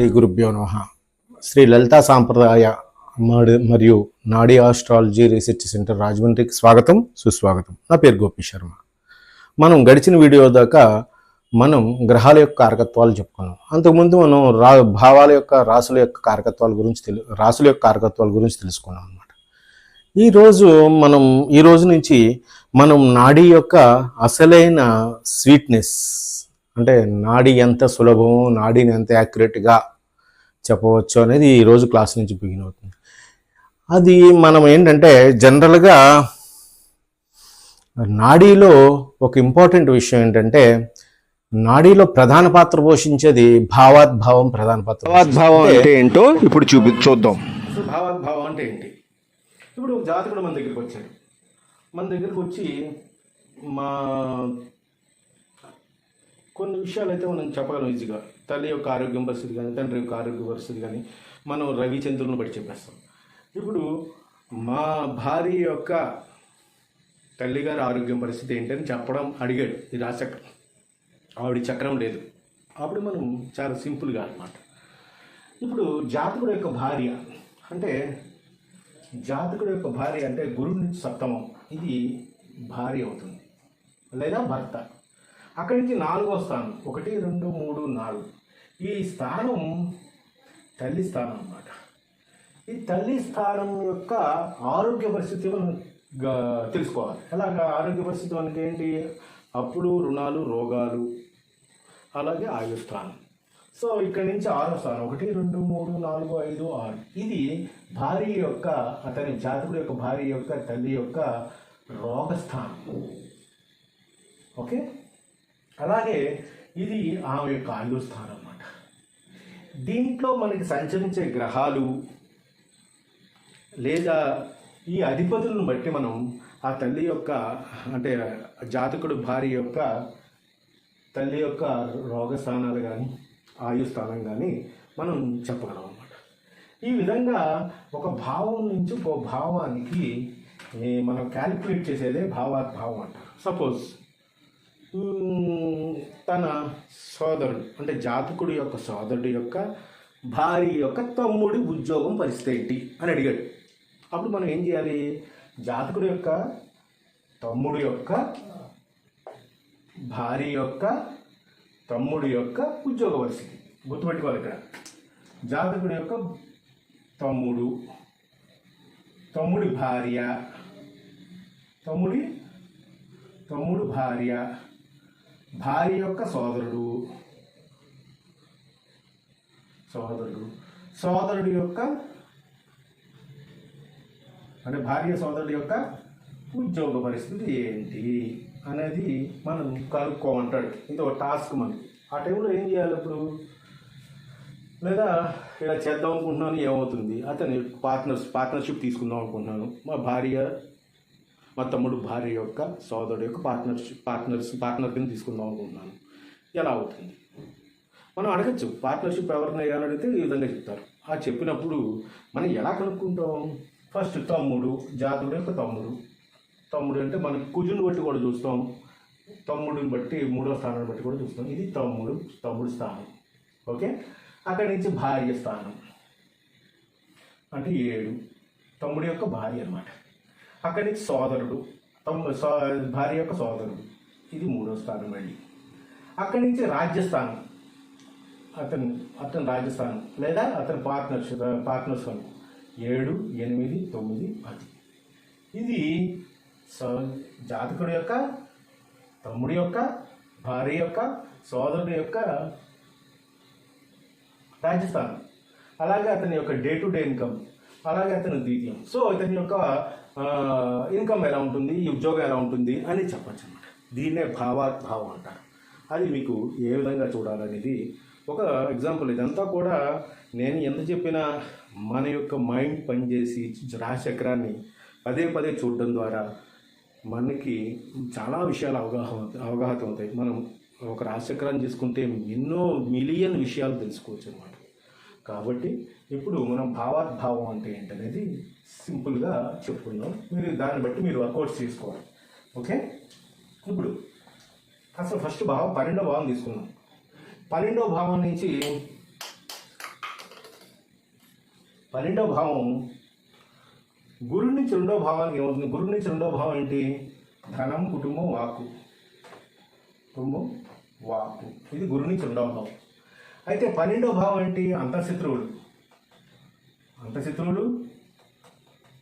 శ్రీ గురుభ్యో నమ. శ్రీ లలితా సాంప్రదాయ మరియు నాడీ ఆస్ట్రాలజీ రీసెర్చ్ సెంటర్ రాజమండ్రికి స్వాగతం సుస్వాగతం. నా పేరు గోపి శర్మ. మనం గడిచిన వీడియో దాకా మనం గ్రహాల యొక్క కారకత్వాలు చెప్పుకున్నాం. అంతకుముందు మనం రా భావాల యొక్క రాసుల యొక్క కారకత్వాల గురించి తెలు రాసుల యొక్క కారకత్వాల గురించి తెలుసుకున్నాం అనమాట ఈరోజు మనం ఈ రోజు నుంచి మనం నాడీ యొక్క అసలైన స్వీట్నెస్ అంటే నాడీ ఎంత సులభం నాడీని ఎంత యాక్యురేట్గా చెప్పవచ్చు అనేది ఈ రోజు క్లాస్ నుంచి బిగిన్ అవుతుంది. అది మనం ఏంటంటే జనరల్గా నాడీలో ఒక ఇంపార్టెంట్ విషయం ఏంటంటే నాడీలో ప్రధాన పాత్ర పోషించేది భావాద్భావం ప్రధాన పాత్ర భావాద్భావం అంటే ఏంటో ఇప్పుడు చూపి చూద్దాం. భావాద్భావం అంటే ఏంటి? ఇప్పుడు ఒక జాతకుడు మన దగ్గరికి వచ్చాడు. మన దగ్గరికి వచ్చి మా కొన్ని విషయాలు అయితే మనం చెప్పగలం ఈజీగా. తల్లి యొక్క ఆరోగ్యం పరిస్థితి కానీ తండ్రి యొక్క ఆరోగ్య పరిస్థితి కానీ మనం రవిచంద్రులను బట్టి చెప్పేస్తాం. ఇప్పుడు మా భార్య యొక్క తల్లిగారి ఆరోగ్యం పరిస్థితి ఏంటని చెప్పడం అడిగాడు. ఈ రాచక్రం ఆవిడ చక్రం లేదు. అప్పుడు మనం చాలా సింపుల్గా అనమాట ఇప్పుడు జాతకుడు యొక్క భార్య అంటే జాతకుడు యొక్క భార్య అంటే గురువు నుంచి సప్తమం. ఇది భార్య అవుతుంది. లేదా భర్త. అక్కడి నుంచి నాలుగో స్థానం. ఒకటి రెండు మూడు నాలుగు. ఈ స్థానం తల్లి స్థానం అన్నమాట. ఈ తల్లి స్థానం యొక్క ఆరోగ్య పరిస్థితి మనం తెలుసుకోవాలి. ఎలాగా? ఆరోగ్య పరిస్థితి మనకి ఏంటి? అప్పులు రుణాలు రోగాలు అలాగే ఆయుస్థానం సో ఇక్కడ నుంచి ఆరో స్థానం. ఒకటి రెండు మూడు నాలుగు ఐదు ఆరు. ఇది భార్య యొక్క అతని జాతకుడు యొక్క భార్య యొక్క తల్లి యొక్క రోగస్థానం. ఓకే? అలాగే ఇది ఆమె యొక్క ఆయుస్థానం అన్నమాట. దీంట్లో మనకి సంచరించే గ్రహాలు లేదా ఈ అధిపతులను బట్టి మనం ఆ తల్లి యొక్క అంటే జాతకుడు భార్య యొక్క తల్లి యొక్క రోగ స్థానాలు కానీ ఆయు స్థానం కానీ మనం చెప్పగలం అన్నమాట. ఈ విధంగా ఒక భావం నుంచి ఒక భావానికి మనం క్యాలిక్యులేట్ చేసేదే భావాద్భావం అంటారు. సపోజ్ తన సోదరుడు అంటే జాతకుడు యొక్క సోదరుడి యొక్క భార్య యొక్క తమ్ముడి ఉద్యోగం పరిస్థితి ఏంటి అని అడిగాడు. అప్పుడు మనం ఏం చేయాలి? జాతకుడి యొక్క తమ్ముడు యొక్క భార్య యొక్క తమ్ముడి యొక్క ఉద్యోగ పరిస్థితి. గుర్తుపెట్టుకోవాలి ఇక్కడ. జాతకుడి యొక్క తమ్ముడు తమ్ముడి భార్య తమ్ముడి తమ్ముడు భార్య భార్య యొక్క సోదరుడు. సోదరుడు. సోదరుడి యొక్క అంటే భార్య సోదరుడి యొక్క ఉద్యోగ పరిస్థితి ఏంటి అనేది మనం కనుక్కోమంటాడు. ఇది ఒక టాస్క్ మనకి ఆ టైంలో ఏం చేయాలి ఇప్పుడు? లేదా ఇలా చేద్దాం అనుకుంటున్నాను ఏమవుతుంది? అతని పార్ట్నర్స్ పార్ట్నర్షిప్ తీసుకుందాం అనుకుంటున్నాను. మా భార్య మా తమ్ముడు భార్య యొక్క సోదరుడు యొక్క పార్ట్నర్షిప్ పార్ట్నర్స్ పార్ట్నర్ కింద తీసుకుందాం అనుకుంటున్నాను. ఎలా అవుతుంది? మనం అడగచ్చు పార్ట్నర్షిప్ ఎవరిని అని అడిగితే ఈ విధంగా చెప్తారు. ఆ చెప్పినప్పుడు మనం ఎలా కనుక్కుంటాం? ఫస్ట్ తమ్ముడు జాతుడు యొక్క తమ్ముడు. తమ్ముడు అంటే మనకి కుజుని బట్టి కూడా చూస్తాం. తమ్ముడిని బట్టి మూడో స్థానాన్ని బట్టి కూడా చూస్తాం. ఇది తమ్ముడు తమ్ముడు స్థానం. ఓకే? అక్కడి నుంచి భార్య స్థానం. అంటే ఏడు. తమ్ముడి యొక్క భార్య అనమాట అక్కడి నుంచి సోదరుడు తమ్ముడు సో భార్య యొక్క సోదరుడు. ఇది మూడో స్థానం మళ్ళీ అక్కడి నుంచి రాజ్యస్థానం అతను అతని రాజస్థానం లేదా అతని పార్ట్నర్స్ పార్ట్నర్స్ అనుకో ఏడు ఎనిమిది తొమ్మిది పది. ఇది జాతకుడు యొక్క తమ్ముడి యొక్క భార్య యొక్క సోదరుడి యొక్క రాజస్థానం. అలాగే అతని యొక్క డే టు డే ఇన్కమ్. అలాగే అతని ద్వితీయం. సో ఇతని యొక్క ఇన్కమ్ ఎలా ఉంటుంది? ఈ ఉద్యోగం ఎలా ఉంటుంది? అని చెప్పచ్చు అనమాట దీన్నే భావాద్భావం అంటారు. అది మీకు ఏ విధంగా చూడాలనేది ఒక ఎగ్జాంపుల్ ఇదంతా కూడా నేను ఎంత చెప్పినా మన యొక్క మైండ్ పనిచేసి రాశచక్రాన్ని పదే పదే చూడడం ద్వారా మనకి చాలా విషయాలు అవగాహన అవగాహన అవుతాయి మనం ఒక రాశచక్రాన్ని తీసుకుంటే ఎన్నో మిలియన్ విషయాలు తెలుసుకోవచ్చు అనమాట కాబట్టి ఇప్పుడు మనం భావాద్భావం అంటే ఏంటనేది సింపుల్గా చెప్పుకుందాం. మీరు దాన్ని బట్టి మీరు వర్కౌట్స్ చేసుకోవాలి ఓకే? ఇప్పుడు అసలు ఫస్ట్ భావం పన్నెండో భావం తీసుకుందాం. పన్నెండో భావం నుంచి పన్నెండవ భావం గురు నుంచి రెండో భావానికి ఏమవుతుంది? గురు నుంచి రెండో భావం ఏంటి? ధనం కుటుంబం వాకు కుటుంబం వాకు ఇది గురు నుంచి రెండో భావం. అయితే పన్నెండో భావం ఏంటి? అంతఃశత్రువులు. అంతఃశత్రువులు?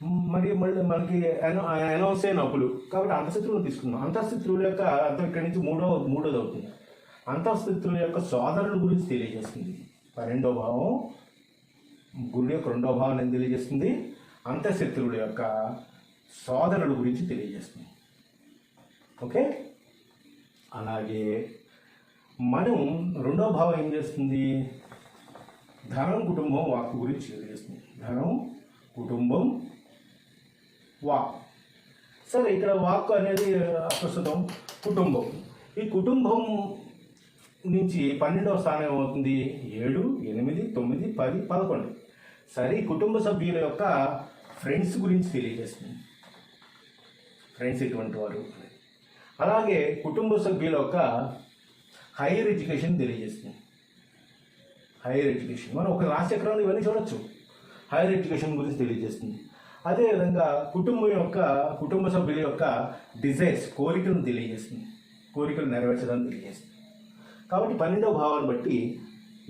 మరి మళ్ళీ మనకి అనౌన్స్ అయిన అప్పులు. కాబట్టి అంతఃశత్రువులు తీసుకున్నాం అంతఃశత్రువుల యొక్క అర్థం ఇక్కడి నుంచి మూడో మూడోది అవుతుంది. అంతఃశత్రువుల యొక్క సోదరుల గురించి తెలియజేస్తుంది. పన్నెండో భావం గురుడు యొక్క రెండో భావం ఏం తెలియజేస్తుంది? అంతఃశత్రువుల యొక్క సోదరుల గురించి తెలియజేస్తుంది. ఓకే? అలాగే మనం రెండో భావం ఏం చేస్తుంది? ధనం కుటుంబం వాక్ గురించి తెలియజేస్తుంది ధనం కుటుంబం వాక్ సరే ఇక్కడ వాక్ అనేది ప్రస్తుతం కుటుంబం. ఈ కుటుంబం నుంచి పన్నెండవ స్థానం ఏమవుతుంది ఏడు ఎనిమిది తొమ్మిది పది పదకొండు. సరే కుటుంబ సభ్యుల యొక్క ఫ్రెండ్స్ గురించి తెలియజేస్తుంది. ఫ్రెండ్స్ ఎటువంటి వారు? అలాగే కుటుంబ సభ్యుల యొక్క హైయర్ ఎడ్యుకేషన్ తెలియజేస్తుంది. హైయర్ ఎడ్యుకేషన్ మనం ఒక రాశిచక్రంలో ఇవన్నీ చూడొచ్చు. హైయర్ ఎడ్యుకేషన్ గురించి తెలియజేస్తుంది. అదేవిధంగా కుటుంబం యొక్క కుటుంబ సభ్యుల యొక్క డిజైర్స్ కోరికలను తెలియజేస్తుంది. కోరికలు నెరవేర్చడానికి తెలియజేస్తుంది. కాబట్టి పన్నెండవ భావాన్ని బట్టి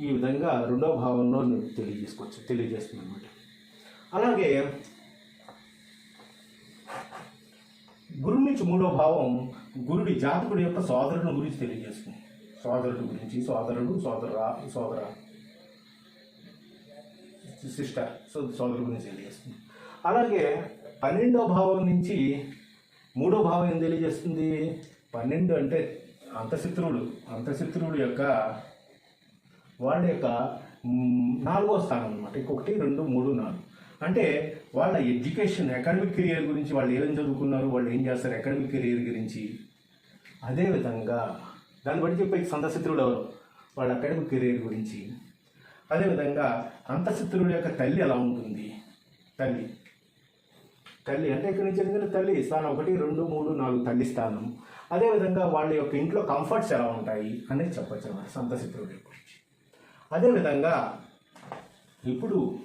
ఈ విధంగా రెండవ భావంలో తెలియజేసుకోవచ్చు తెలియజేస్తుంది అనమాట అలాగే గురువు నుంచి మూడో భావం గురుడి జాతకుడి యొక్క సోదరుని గురించి తెలియజేస్తుంది. సోదరుడు గురించి సోదరుడు సోదర. సోదర సిస్టర్ సో సోదరుడు గురించి తెలియజేస్తుంది. అలాగే పన్నెండో భావం నుంచి మూడో భావం ఏం తెలియజేస్తుంది? పన్నెండు అంటే అంతశత్రువుడు అంతశత్రువుడు యొక్క వాళ్ళ యొక్క నాలుగో స్థానం అనమాట ఇంకొకటి రెండు మూడు నాలుగు. అంటే వాళ్ళ ఎడ్యుకేషన్ అకాడమిక్ కెరియర్ గురించి వాళ్ళు ఏమేమి చదువుకున్నారు వాళ్ళు ఏం చేస్తారు అకాడమిక్ కెరియర్ గురించి. అదేవిధంగా దాన్ని బట్టి చెప్పే సంతశత్రువుడు ఎవరు? వాళ్ళ అకాడమిక్ కెరీర్ గురించి. అదేవిధంగా అంతశత్రువుల యొక్క తల్లి ఎలా ఉంటుంది? తల్లి. తల్లి అంటే ఇక్కడ నుంచి ఎందుకంటే తల్లి స్థానం ఒకటి రెండు మూడు నాలుగు తల్లి స్థానం. అదేవిధంగా వాళ్ళ యొక్క ఇంట్లో కంఫర్ట్స్ ఎలా ఉంటాయి అనేది చెప్పచ్చు అన్నమాట సంతశత్రువుల గురించి. అదేవిధంగా ఇప్పుడు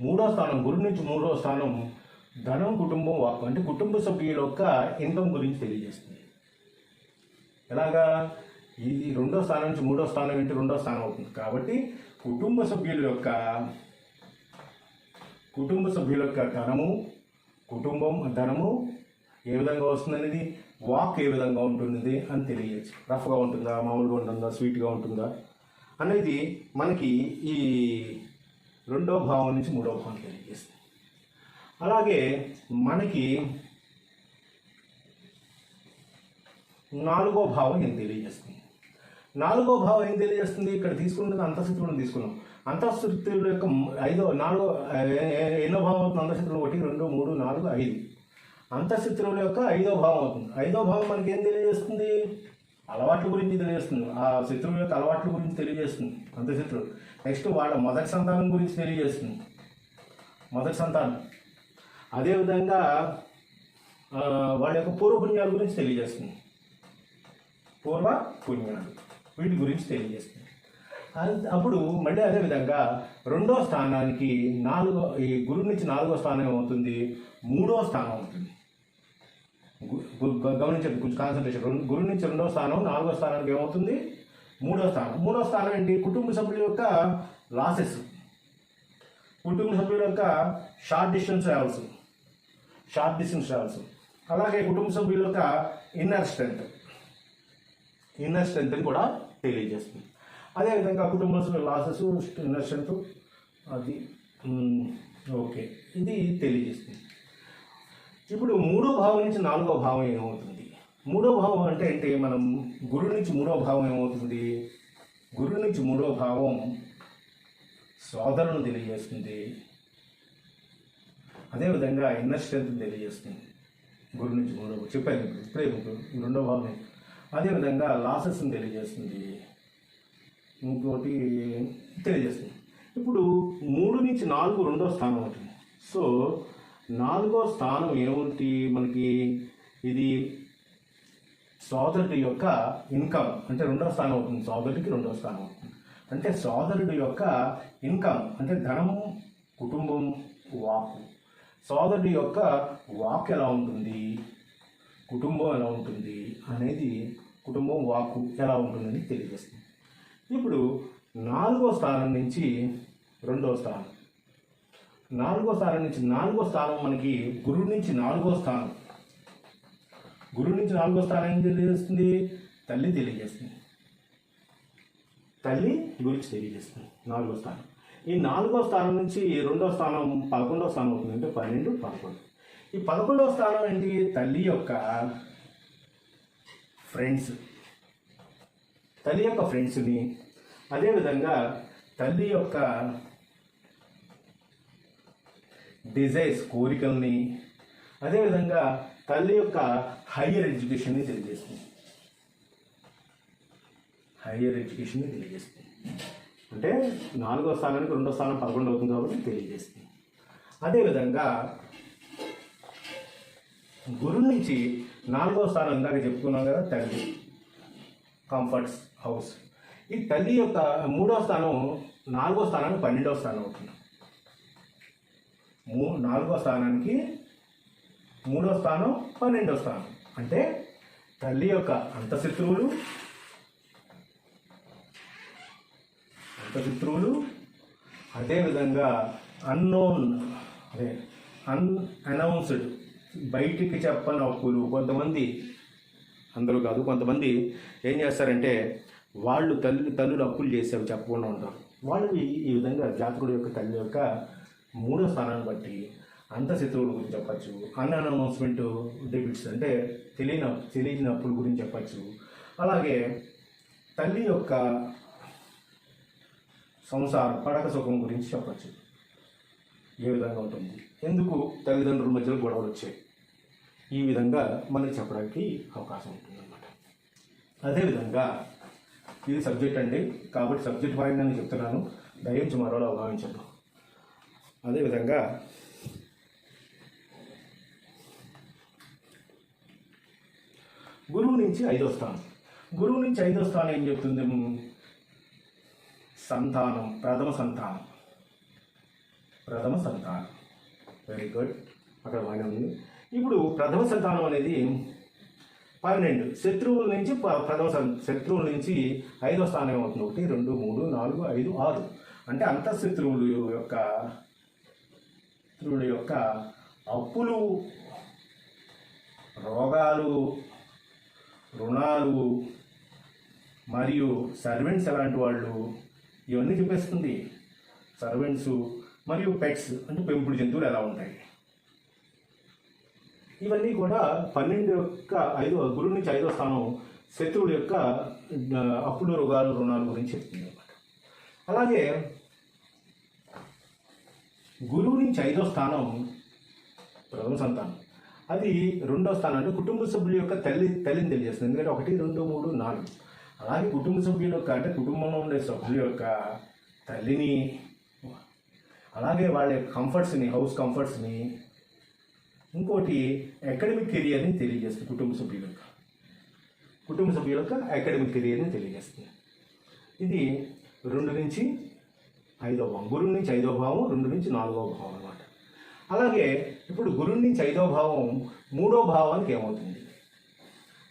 మూడో స్థానం గురు నుంచి మూడో స్థానం ధనం కుటుంబం అంటే కుటుంబ సభ్యుల యొక్క ఇన్కమ్ గురించి తెలియజేస్తుంది. ఎలాగా? ఈ రెండో స్థానం నుంచి మూడో స్థానం ఏంటి? రెండో స్థానం అవుతుంది. కాబట్టి కుటుంబ సభ్యుల యొక్క కుటుంబ సభ్యుల యొక్క ధనము కుటుంబం ధనము ఏ విధంగా వస్తుందనేది? వాక్ ఏ విధంగా ఉంటుంది అని తెలియచ్చు. రఫ్గా ఉంటుందా? మామూలుగా ఉంటుందా? స్వీట్గా ఉంటుందా? అనేది మనకి ఈ రెండో భావం నుంచి మూడో భావం తెలియజేస్తుంది. అలాగే మనకి నాలుగో భావం ఏం తెలియజేస్తుంది? నాలుగో భావం ఏం తెలియజేస్తుంది? ఇక్కడ తీసుకున్నది అంతఃశత్రువులను తీసుకున్నాం. అంతఃశత్రువుల యొక్క ఐదో నాలుగో ఎన్నో భావం అవుతుంది? అంతఃశత్రువులు ఒకటి రెండు మూడు నాలుగు ఐదు. అంతఃశత్రువుల యొక్క ఐదో భావం అవుతుంది. ఐదో భావం మనకి ఏం తెలియజేస్తుంది? అలవాట్ల గురించి తెలియజేస్తుంది. ఆ శత్రువుల యొక్క అలవాట్ల గురించి తెలియజేస్తుంది. అంతఃశత్రువు నెక్స్ట్ వాళ్ళ మొదటి సంతానం గురించి తెలియజేస్తుంది. మొదటి సంతానం. అదేవిధంగా వాళ్ళ యొక్క పూర్వపుణ్యాల గురించి తెలియజేస్తుంది. పూర్వ పుణ్యాలు. వీటి గురించి తెలియజేస్తుంది. అప్పుడు మళ్ళీ అదేవిధంగా రెండో స్థానానికి నాలుగో ఈ గురువు నుంచి నాలుగో స్థానం ఏమవుతుంది? మూడో స్థానం అవుతుంది. గమనించండి కొంచెం కాన్సన్ట్రేషన్ రెండు గురువు నుంచి రెండో స్థానం నాలుగో స్థానానికి ఏమవుతుంది? మూడో స్థానం. మూడో స్థానం ఏంటి? కుటుంబ సభ్యుల యొక్క లాసెస్ కుటుంబ సభ్యుల యొక్క short distance travels short distance travels అలాగే కుటుంబ సభ్యుల యొక్క ఇన్నర్ స్ట్రెంత్ ఇన్నర్ స్ట్రెంత్ని కూడా తెలియజేస్తుంది. అదేవిధంగా కుటుంబంలో లాసెస్ ఇన్నర్ స్ట్రెంత్ అది ఓకే ఇది తెలియజేస్తుంది. ఇప్పుడు మూడో భావం నుంచి నాలుగో భావం ఏమవుతుంది? మూడో భావం అంటే ఏంటి? మనం గురువు నుంచి మూడో భావం ఏమవుతుంది? గురువు నుంచి మూడో భావం సోదరులను తెలియజేస్తుంది. అదేవిధంగా ఇన్నర్ స్ట్రెంత్ తెలియజేస్తుంది. గురువు నుంచి మూడో చెప్పాను ఇప్పుడు ఇప్పుడే రెండో భావం అదేవిధంగా లాసెస్ని తెలియజేస్తుంది. ఇంకోటి తెలియజేస్తుంది. ఇప్పుడు మూడు నుంచి నాలుగు రెండో స్థానం ఉంటుంది సో నాలుగో స్థానం ఏమిటి? మనకి ఇది సోదరుడి యొక్క ఇన్కమ్. అంటే రెండో స్థానం అవుతుంది. సోదరుడికి రెండో స్థానం అవుతుంది. అంటే సోదరుడి యొక్క ఇన్కమ్ అంటే ధనం కుటుంబం వాక్ సోదరుడి యొక్క వాక్ ఎలా ఉంటుంది? కుటుంబం ఎలా ఉంటుంది అనేది కుటుంబం వాక్కు ఎలా ఉంటుందని తెలియజేస్తుంది. ఇప్పుడు నాలుగో స్థానం నుంచి రెండో స్థానం. నాలుగో స్థానం నుంచి నాలుగో స్థానం మనకి గురువు నుంచి నాలుగో స్థానం. గురువు నుంచి నాలుగో స్థానం ఏం తెలియజేస్తుంది? తల్లి తెలియజేస్తుంది. తల్లి గురించి తెలియజేస్తుంది నాలుగో స్థానం. ఈ నాలుగో స్థానం నుంచి రెండో స్థానం పదకొండో స్థానం అవుతుంది అంటే పన్నెండు పదకొండు. ఈ పదకొండవ స్థానం ఏంటి? తల్లి యొక్క ఫ్రెండ్స్ తల్లి యొక్క ఫ్రెండ్స్ని అదేవిధంగా తల్లి యొక్క డిజైర్స్ కోరికల్ని అదేవిధంగా తల్లి యొక్క హయ్యర్ ఎడ్యుకేషన్ని తెలియజేస్తుంది. హయ్యర్ ఎడ్యుకేషన్ని తెలియజేస్తుంది. అంటే నాలుగో స్థానానికి రెండో స్థానం పదకొండు అవుతుంది కాబట్టి తెలియజేస్తుంది. అదేవిధంగా గురు నుంచి నాలుగో స్థానం ఇందాక చెప్పుకున్నాం కదా తల్లి. కంఫర్ట్స్ హౌస్ ఈ తల్లి యొక్క మూడో స్థానం నాలుగో స్థానానికి పన్నెండో స్థానం అవుతుంది. మూ నాలుగో స్థానానికి మూడో స్థానం పన్నెండో స్థానం. అంటే తల్లి యొక్క అంతశత్రువులు అంతశత్రువులు అదేవిధంగా అన్నోన్ అదే అన్ అనౌన్స్డ్ బయటికి చెప్పని అప్పులు కొంతమంది అందరూ కాదు కొంతమంది ఏం చేస్తారంటే వాళ్ళు తల్లి తల్లులు అప్పులు చేసేవి చెప్పకుండా ఉంటారు. వాళ్ళు ఈ విధంగా జాతకుడు యొక్క తల్లి యొక్క మూడో స్థానాన్ని బట్టి అంత శత్రువుల గురించి చెప్పచ్చు అన్ అనౌన్స్మెంట్ డెబిట్స్ అంటే తెలియని తెలియని అప్పుల గురించి చెప్పచ్చు. అలాగే తల్లి యొక్క సంసారం పడక సుఖం గురించి చెప్పచ్చు. ఏ విధంగా ఉంటుంది? ఎందుకు తల్లిదండ్రుల మధ్యలో గొడవలు వచ్చాయి? ఈ విధంగా మనకి చెప్పడానికి అవకాశం ఉంటుంది అదేవిధంగా ఇది సబ్జెక్ట్ అండి. కాబట్టి సబ్జెక్ట్ పాయింట్ నేను చెప్తున్నాను. దయించి మరోలా భావించండి అదేవిధంగా గురువు నుంచి ఐదో స్థానం. గురువు నుంచి ఐదో స్థానం ఏం చెప్తుంది? సంతానం. ప్రథమ సంతానం. ప్రథమ సంతానం. వెరీ గుడ్ అక్కడ బాగానే ఉంది. ఇప్పుడు ప్రథమ సంతానం అనేది పన్నెండు. శత్రువుల నుంచి ప- ప్రథమ శత్రువుల నుంచి ఐదో స్థానం ఏమవుతుంది ఒకటి రెండు మూడు నాలుగు ఐదు ఆరు. అంటే అంత శత్రువులు యొక్క శత్రువుల యొక్క అప్పులు రోగాలు రుణాలు మరియు సర్వెంట్స్ ఎలాంటి వాళ్ళు ఇవన్నీ చూపిస్తుంది సర్వెంట్స్ మరియు పెట్స్ అంటే పెంపుడు జంతువులు ఎలా ఉంటాయి? ఇవన్నీ కూడా పన్నెండు యొక్క ఐదో గురువు నుంచి ఐదో స్థానం శత్రువుల యొక్క ఆ, అప్పులు రోగాలు రుణాల గురించి చెప్తుంది అనమాట అలాగే గురువు నుంచి ఐదో స్థానం ప్రథమ సంతానం. అది రెండో స్థానం అంటే కుటుంబ సభ్యుల యొక్క తల్లి తల్లిని తెలియజేస్తుంది. ఎందుకంటే ఒకటి రెండు మూడు నాలుగు. అలాగే కుటుంబ సభ్యుల యొక్క అంటే కుటుంబంలో ఉండే సభ్యుల యొక్క తల్లిని అలాగే వాళ్ళ యొక్క కంఫర్ట్స్ని హౌస్ కంఫర్ట్స్ని ఇంకోటి అకాడమిక్ కెరియర్ని తెలియజేస్తుంది కుటుంబ సభ్యుల యొక్క కుటుంబ సభ్యుల యొక్క అకాడమిక్ కెరియర్ని తెలియజేస్తుంది. ఇది రెండు నుంచి ఐదో భావం గురువు నుంచి ఐదో భావం రెండు నుంచి నాలుగో భావం అన్నమాట. అలాగే ఇప్పుడు గురువు నుంచి ఐదో భావం మూడో భావానికి ఏమవుతుంది?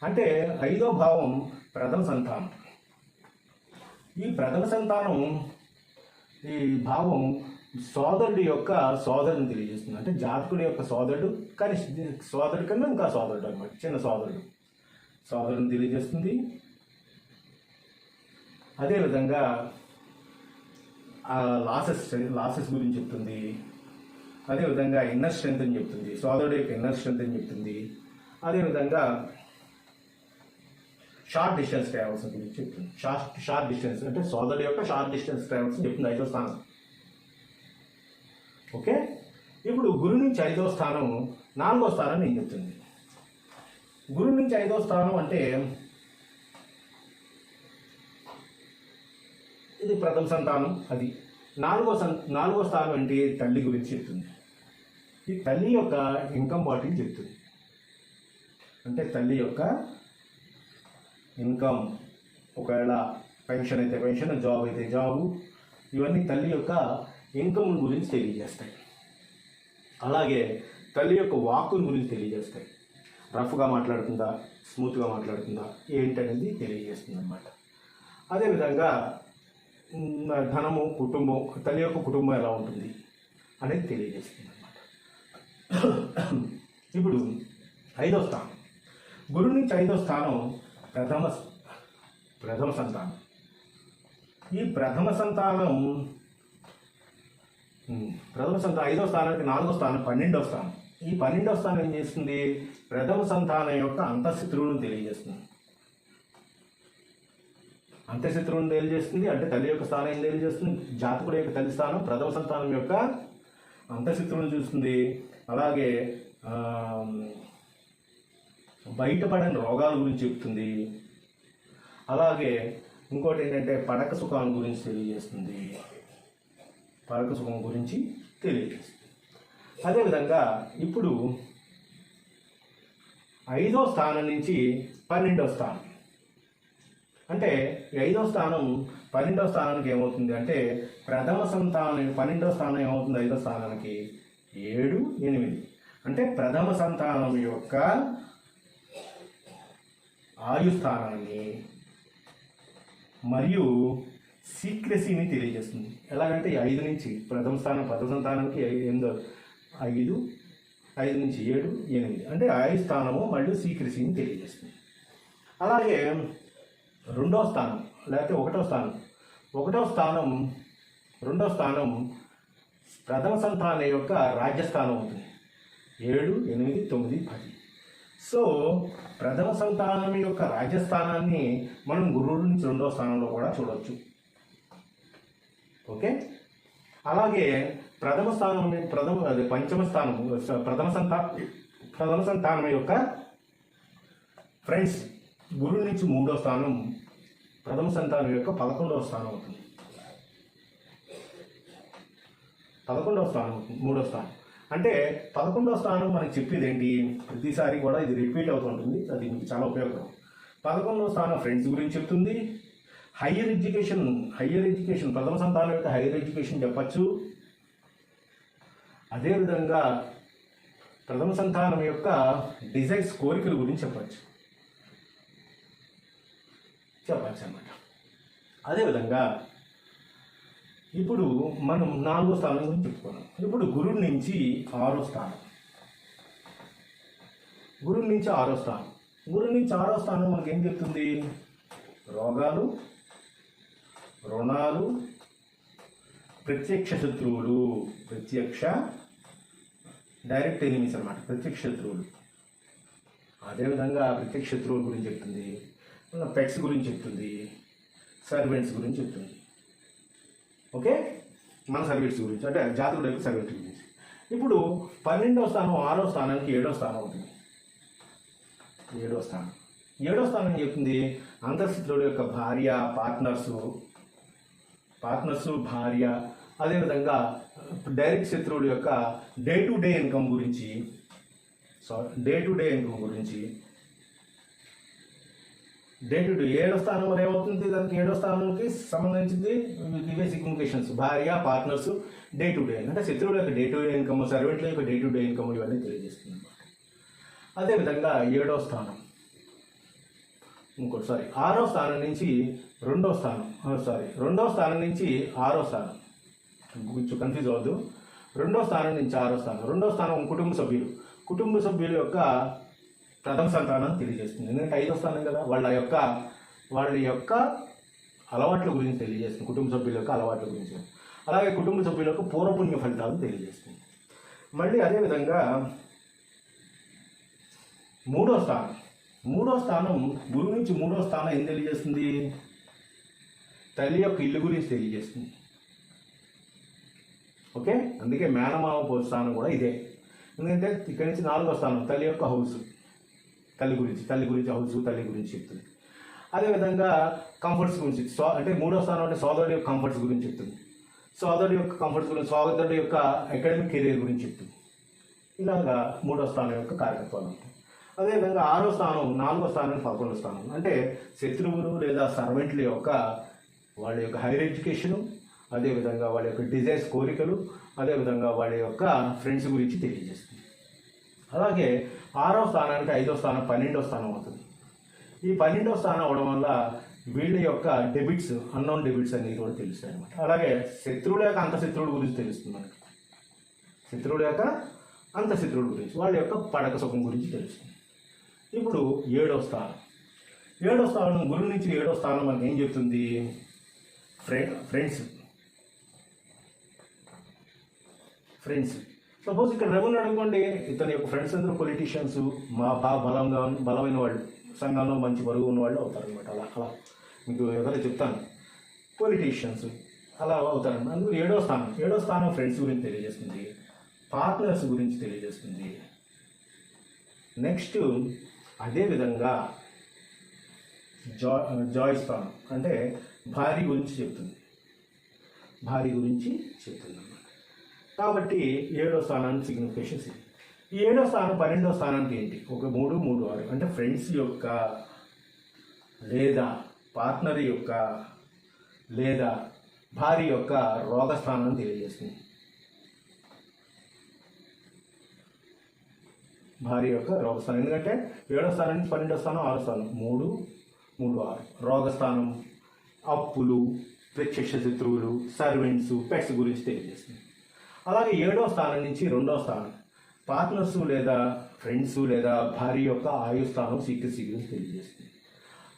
అంటే ఐదో భావం ప్రథమ సంతానం. ఈ ప్రథమ సంతానం ఈ భావం సోదరుడి యొక్క సోదరుని తెలియజేస్తుంది. అంటే జాతకుడి యొక్క సోదరుడు కానీ సోదరుడి కన్నా ఇంకా సోదరుడు అనమాట చిన్న సోదరుడు. సోదరుని తెలియజేస్తుంది. అదేవిధంగా ఆ లాసెస్ లాసెస్ గురించి చెప్తుంది. అదేవిధంగా ఇన్నర్ స్ట్రెంత్ అని చెప్తుంది. సోదరుడు యొక్క ఇన్నర్ స్ట్రెంత్ అని చెప్తుంది. అదేవిధంగా షార్ట్ డిస్టెన్స్ ట్రావెల్స్ గురించి చెప్తుంది. షార్ట్ షార్ట్ డిస్టెన్స్ అంటే సోదరుడు యొక్క షార్ట్ డిస్టెన్స్ ట్రావెల్స్ చెప్తుంది ఐదో స్థానం. ఓకే? ఇప్పుడు గురు నుంచి ఐదో స్థానం నాలుగో స్థానం నేను చెప్తుంది? గురు నుంచి ఐదో స్థానం అంటే ఇది ప్రథమ సంతానం అది. నాలుగో సం నాలుగో స్థానం అంటే తల్లి గురించి చెప్తుంది. ఈ తల్లి యొక్క ఇన్కమ్ బాటిల్ చెప్తుంది. అంటే తల్లి యొక్క ఇన్కమ్ ఒకవేళ పెన్షన్ అయితే పెన్షన్ జాబ్ అయితే జాబు ఇవన్నీ తల్లి యొక్క ఇన్కమ్ గురించి తెలియజేస్తాయి. అలాగే తల్లి యొక్క వాక్కుని గురించి తెలియజేస్తాయి. రఫ్గా మాట్లాడుతుందా? స్మూత్గా మాట్లాడుతుందా? ఏంటనేది తెలియజేస్తుంది అనమాట అదేవిధంగా ధనము కుటుంబం తల్లి యొక్క కుటుంబం ఎలా ఉంటుంది అనేది తెలియజేస్తుంది అనమాట ఇప్పుడు ఐదో స్థానం. గురు నుంచి ఐదో స్థానం ప్రథమ ప్రథమ సంతానం. ఈ ప్రథమ సంతానం ప్రథమ సంతానం ఐదో స్థానానికి నాలుగో స్థానం పన్నెండో స్థానం. ఈ పన్నెండో స్థానం ఏం చేస్తుంది? ప్రథమ సంతానం యొక్క అంతఃశత్రువును తెలియజేస్తుంది. అంతఃశత్రువులను తెలియజేస్తుంది అంటే తల్లి యొక్క స్థానం ఏం తెలియజేస్తుంది? జాతకుడు యొక్క తల్లి స్థానం ప్రథమ సంతానం యొక్క అంతఃశత్రువులను చూస్తుంది. అలాగే బయటపడని రోగాల గురించి చెప్తుంది. అలాగే ఇంకోటి ఏంటంటే పడక సుఖాల గురించి తెలియజేస్తుంది. పడక సుఖం గురించి తెలియజేస్తుంది. అదేవిధంగా ఇప్పుడు ఐదో స్థానం నుంచి పన్నెండో స్థానం. అంటే ఈ ఐదో స్థానం పన్నెండో స్థానానికి ఏమవుతుంది అంటే ప్రథమ సంతానం పన్నెండో స్థానం ఏమవుతుంది? ఐదో స్థానానికి ఏడు ఎనిమిది. అంటే ప్రథమ సంతానం యొక్క ఆయు స్థానాన్ని మరియు సీక్రెసీని తెలియజేస్తుంది. ఎలాగంటే ఈ ఐదు నుంచి ప్రథమ స్థానం ప్రథమ సంతానానికి ఎనిమిదో ఐదు ఐదు నుంచి ఏడు ఎనిమిది. అంటే ఆయు స్థానము మరియు సీక్రెసీని తెలియజేస్తుంది. అలాగే రెండో స్థానం లేకపోతే ఒకటో స్థానం. ఒకటో స్థానం రెండో స్థానం ప్రథమ సంతానం యొక్క రాజ్యస్థానం అవుతుంది. ఏడు ఎనిమిది తొమ్మిది పది. సో ప్రథమ సంతానం యొక్క రాజ్యస్థానాన్ని మనం గురువు నుంచి రెండో స్థానంలో కూడా చూడవచ్చు ఓకే? అలాగే ప్రథమ స్థానం ప్రథమ అది పంచమ స్థానం ప్రథమ సంతా ప్రథమ సంతానం యొక్క ఫ్రెండ్స్ గురువు నుంచి మూడో స్థానం ప్రథమ సంతానం యొక్క పదకొండవ స్థానం అవుతుంది. పదకొండవ స్థానం అవుతుంది మూడో స్థానం. అంటే పదకొండవ స్థానం మనకి చెప్పేది ఏంటి? ప్రతిసారి కూడా ఇది రిపీట్ అవుతుంటుంది అది మీకు చాలా ఉపయోగకరం. పదకొండవ స్థానం ఫ్రెండ్స్ గురించి చెప్తుంది. హయ్యర్ ఎడ్యుకేషన్ హయ్యర్ ఎడ్యుకేషన్ ప్రథమ సంతానం యొక్క హయ్యర్ ఎడ్యుకేషన్ చెప్పచ్చు. అదేవిధంగా ప్రథమ సంతానం యొక్క డిజైర్స్ కోరికల గురించి చెప్పచ్చు. చెప్పచ్చు అన్నమాట. అదేవిధంగా ఇప్పుడు మనం నాలుగో స్థానం గురించి చెప్పుకున్నాం. ఇప్పుడు గురువు నుంచి ఆరో స్థానం. గురువు నుంచి ఆరో స్థానం. గురువు నుంచి ఆరో స్థానం మనకేం ఏం చెప్తుంది? రోగాలు రుణాలు ప్రత్యక్ష శత్రువులు ప్రత్యక్ష డైరెక్ట్ ఎనిమీస్ అనమాట ప్రత్యక్ష శత్రువులు. అదేవిధంగా ప్రత్యక్ష శత్రువుల గురించి చెప్తుంది పెట్స్ గురించి చెప్తుంది సర్వెంట్స్ గురించి చెప్తుంది. ఓకే? మన సర్వీస్ గురించి అంటే జాతకుడు యొక్క సర్వీస్ గురించి. ఇప్పుడు పన్నెండవ స్థానం ఆరో స్థానానికి ఏడో స్థానం అవుతుంది. ఏడో స్థానం. ఏడో స్థానం చెప్తుంది? అంతర్శత్రుడు యొక్క భార్య పార్ట్నర్స్ పార్ట్నర్స్ భార్య అదేవిధంగా డైరెక్ట్ శత్రువుడు యొక్క డే టు డే ఇన్కమ్ గురించి sorry day to day income గురించి. డే టు డే ఏడో స్థానం మరి ఏమవుతుంది? దానికి ఏడో స్థానంకి సంబంధించింది ఇవే కమ్యూనికేషన్స్ భార్య పార్ట్నర్స్ డే టు డే. అంటే శత్రువుల యొక్క డే టు డే ఇన్కమ్ సర్వెంట్ల యొక్క డే టు డే ఇన్కమ్ ఇవన్నీ తెలియజేస్తుంది. అనమాట అదేవిధంగా ఏడో స్థానం. ఇంకోటి సారీ ఆరో స్థానం నుంచి రెండో స్థానం. సారీ రెండో స్థానం నుంచి ఆరో స్థానం. కొంచెం కన్ఫ్యూజ్ అవ్వద్దు. రెండో స్థానం నుంచి ఆరో స్థానం. రెండో స్థానం కుటుంబ సభ్యులు. కుటుంబ సభ్యుల యొక్క ప్రథమ సంతానం తెలియజేస్తుంది. ఎందుకంటే ఐదో స్థానం కదా. వాళ్ళ యొక్క వాళ్ళ యొక్క అలవాట్ల గురించి తెలియజేస్తుంది. కుటుంబ సభ్యుల యొక్క అలవాట్ల గురించి. అలాగే కుటుంబ సభ్యుల యొక్క పూర్వపుణ్య ఫలితాలను తెలియజేస్తుంది. మళ్ళీ అదేవిధంగా మూడో స్థానం. మూడో స్థానం గురువు నుంచి మూడో స్థానం ఏం తెలియజేస్తుంది? తల్లి యొక్క ఇల్లు గురించి తెలియజేస్తుంది. ఓకే? అందుకే మేనమామ పో స్థానం కూడా ఇదే. ఎందుకంటే ఇక్కడి నుంచి నాలుగో స్థానం తల్లి యొక్క హౌస్. తల్లి గురించి తల్లి గురించి హౌస్ తల్లి గురించి చెప్తుంది. అదేవిధంగా కంఫర్ట్స్ గురించి సో అంటే మూడో స్థానం అంటే సోదరుడి యొక్క కంఫర్ట్స్ గురించి చెప్తుంది. సోదరుడి యొక్క కంఫర్ట్స్ గురించి సోదరుడి యొక్క అకాడమిక్ కెరీర్ గురించి చెప్తుంది. ఇలాగా మూడో స్థానం యొక్క కార్యకత్వాలు ఉంటాయి అదేవిధంగా ఆరో స్థానం నాలుగో స్థానం పదకొండో స్థానం. అంటే శత్రువులు లేదా సర్వెంట్ల యొక్క వాళ్ళ యొక్క హైయర్ ఎడ్యుకేషను అదేవిధంగా వాళ్ళ యొక్క డిజైర్స్ కోరికలు అదేవిధంగా వాళ్ళ యొక్క ఫ్రెండ్స్ గురించి తెలియజేస్తుంది. అలాగే ఆరో స్థానానికి ఐదో స్థానం పన్నెండో స్థానం అవుతుంది. ఈ పన్నెండో స్థానం అవడం వల్ల వీళ్ళ యొక్క డెబిట్స్ అన్నోన్ డెబిట్స్ అనేవి కూడా తెలుస్తాయి అనమాట అలాగే శత్రువుల యొక్క అంతశత్రువుల గురించి తెలుస్తుంది మనకి. శత్రువుల యొక్క అంతశత్రువుల గురించి వాళ్ళ యొక్క పడక సుఖం గురించి తెలుస్తుంది. ఇప్పుడు ఏడో స్థానం. ఏడో స్థానం గురువు నుంచి ఏడో స్థానం మనకి ఏం చెప్తుంది? ఫ్రెండ్స్ ఫ్రెండ్స్ సపోజ్ ఇక్కడ రఘుని అనుకోండి ఇతని యొక్క ఫ్రెండ్స్ అందరూ పొలిటీషియన్స్ మా బాగా బలంగా బలమైన వాళ్ళు సంఘంలో మంచి బరువు ఉన్న వాళ్ళు అవుతారు అనమాట అలా అలా. మీకు ఎవరో చెప్తాను పొలిటీషియన్స్ అలా అవుతారు అందుకు ఏడో స్థానం. ఏడో స్థానం ఫ్రెండ్స్ గురించి తెలియజేస్తుంది. పార్ట్నర్స్ గురించి తెలియజేస్తుంది. నెక్స్ట్ అదేవిధంగా జా జాయ్ స్థానం. అంటే భార్య గురించి చెప్తుంది. భార్య గురించి చెప్తుంది అన్నమాట కాబట్టి ఏడో స్థానానికి సిగ్నిఫికేషన్స్ ఇది. ఈ ఏడో స్థానం పన్నెండో స్థానానికి ఏంటి? ఒక మూడు మూడు ఆరు. అంటే ఫ్రెండ్స్ యొక్క లేదా పార్ట్నర్ యొక్క లేదా భార్య యొక్క రోగ స్థానం తెలియజేస్తుంది. భార్య యొక్క రోగ స్థానం ఎందుకంటే ఏడో స్థానం నుంచి పన్నెండో స్థానం ఆరో స్థానం. మూడు మూడు ఆరు. రోగస్థానం అప్పులు ప్రత్యక్ష శత్రువులు సర్వెంట్స్ పెట్స్ గురించి తెలియజేస్తుంది. అలాగే ఏడో స్థానం నుంచి రెండో స్థానం. పార్ట్నర్స్ లేదా ఫ్రెండ్స్ లేదా భార్య యొక్క ఆయు స్థానం సీక్రెసీ గురించి తెలియజేస్తుంది.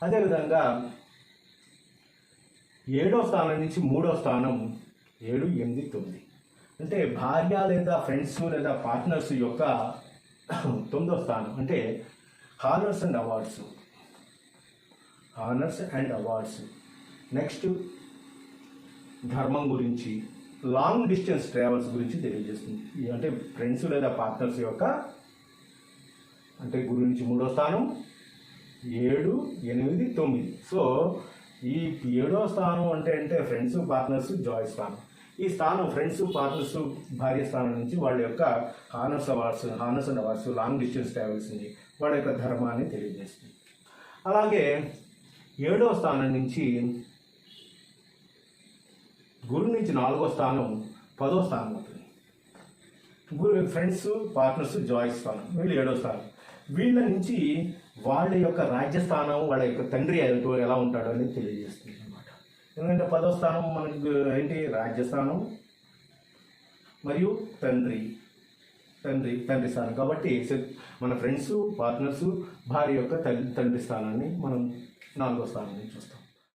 అదేవిధంగా ఏడో స్థానం నుంచి మూడో స్థానం ఏడు ఎనిమిది తొమ్మిది. అంటే భార్య లేదా ఫ్రెండ్స్ లేదా పార్ట్నర్స్ యొక్క తొమ్మిదో స్థానం అంటే honours and awards honours and awards next ధర్మం గురించి లాంగ్ డిస్టెన్స్ ట్రావెల్స్ గురించి తెలియజేస్తుంది. అంటే ఫ్రెండ్స్ లేదా పార్ట్నర్స్ యొక్క అంటే గురు నుంచి మూడో స్థానం ఏడు ఎనిమిది తొమ్మిది. సో ఈ ఏడో స్థానం అంటే అంటే ఫ్రెండ్స్ పార్ట్నర్స్ జాయ్ స్థానం. ఈ స్థానం ఫ్రెండ్స్ పార్ట్నర్స్ భార్య స్థానం నుంచి వాళ్ళ యొక్క honours awards honours and awards long distance ట్రావెల్స్ని వాళ్ళ యొక్క ధర్మాన్ని తెలియజేస్తుంది. అలాగే ఏడో స్థానం నుంచి గురువు నుంచి నాలుగో స్థానం పదో స్థానం అవుతుంది. గురు ఫ్రెండ్స్ పార్ట్నర్స్ జాయ్ స్థానం వీళ్ళు ఏడో స్థానం. వీళ్ళ నుంచి వాళ్ళ యొక్క రాజ్యస్థానం వాళ్ళ యొక్క తండ్రి ఎలా ఉంటాడో అనేది తెలియజేస్తుంది అనమాట ఎందుకంటే పదో స్థానం మనకి ఏంటి? రాజ్యస్థానం మరియు తండ్రి తండ్రి తండ్రి స్థానం. కాబట్టి మన ఫ్రెండ్స్ పార్ట్నర్స్ భార్య యొక్క తండ్రి స్థానాన్ని మనం నాలుగో స్థానం నుంచి చూస్తాం.